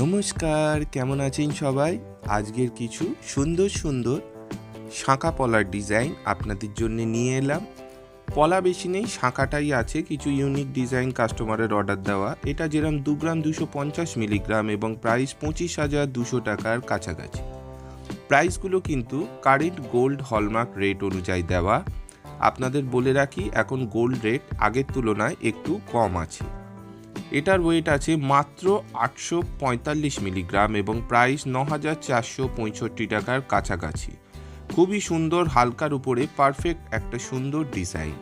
নমস্কার, কেমন আছেন সবাই? আজকের কিছু সুন্দর সুন্দর শাঁখা পলার ডিজাইন আপনাদের জন্য নিয়ে এলাম। পলা বেশি নেই, শাঁখাটাই আছে, কিছু ইউনিক ডিজাইন কাস্টমারের অর্ডার দেওয়া। এটা যেরকম দু গ্রাম দুশো পঞ্চাশ মিলিগ্রাম এবং প্রাইস পঁচিশ হাজার দুশো টাকার কাছাকাছি। প্রাইসগুলো কিন্তু কারেন্ট গোল্ড হলমার্ক রেট অনুযায়ী দেওয়া। আপনাদের বলে রাখি, এখন গোল্ড রেট আগের তুলনায় একটু কম আছে। এটার ওয়েট আছে মাত্র আটশো পঁয়তাল্লিশ মিলিগ্রাম এবং প্রাইস ন হাজার চারশো পঁয়ষট্টি টাকার কাছাকাছি। খুবই সুন্দর, হালকার উপরে পারফেক্ট একটা সুন্দর ডিজাইন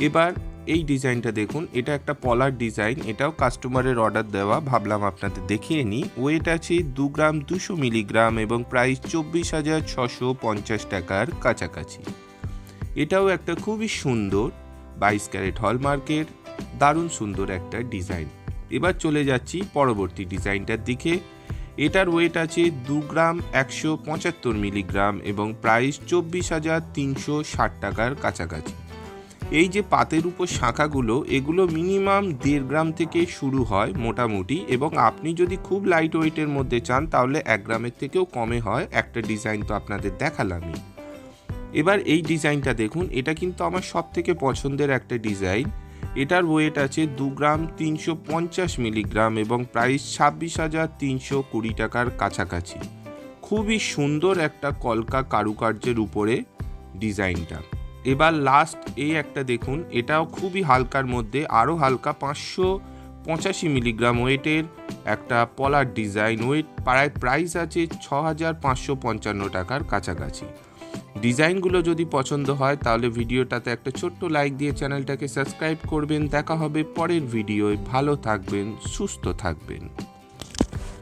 এবার এই ডিজাইনটা দেখুন, এটা একটা পলার ডিজাইন এটাও কাস্টমারের অর্ডার দেওয়া, ভাবলাম আপনাদের দেখিয়ে নিই। ওয়েট আছে দু গ্রাম দুশো মিলিগ্রাম এবং প্রাইস চব্বিশ হাজার ছশো পঞ্চাশ টাকার কাছাকাছি। এটাও একটা খুবই সুন্দর বাইশ ক্যারেট হলমার্কের দারুণ সুন্দর একটা ডিজাইন। এবার চলে যাচ্ছি পরবর্তী ডিজাইনটার দিকে। এটার ওয়েট আছে দু গ্রাম একশো পঁচাত্তর মিলিগ্রাম এবং প্রাইস চব্বিশ হাজার তিনশো ষাট টাকার কাছাকাছি। এই যে পাতের উপর শাঁখাগুলো, এগুলো মিনিমাম দেড় গ্রাম থেকে শুরু হয় মোটামুটি এবং আপনি যদি খুব লাইট ওয়েটের মধ্যে চান, তাহলে এক গ্রামের থেকেও কমে হয়। একটা ডিজাইন তো আপনাদের দেখালামই। এবার এই ডিজাইনটা দেখুন, এটা কিন্তু আমার সব থেকে পছন্দের একটা ডিজাইন। এটার ওয়েট আছে দু গ্রাম তিনশো পঞ্চাশ মিলিগ্রাম এবং প্রাইস ছাব্বিশ হাজার তিনশো কুড়ি টাকার কাছাকাছি। খুবই সুন্দর একটা কলকা কারুকার্যের উপরে ডিজাইনটা। এবার লাস্ট এই একটা দেখুন, এটাও খুবই হালকার মধ্যে, আরও হালকা পাঁচশো পঁচাশি মিলিগ্রাম ওয়েটের একটা পলার ডিজাইন ওয়েট প্রায় প্রাইস আছে ছ হাজার পাঁচশো পঞ্চান্ন টাকার কাছাকাছি। ডিজাইনগুলো যদি পছন্দ হয় তাহলে ভিডিওটাতে একটা ছোট্ট লাইক দিয়ে চ্যানেলটাকে সাবস্ক্রাইব করবেন। দেখা হবে পরের ভিডিওয়। ভালো থাকবেন, সুস্থ থাকবেন।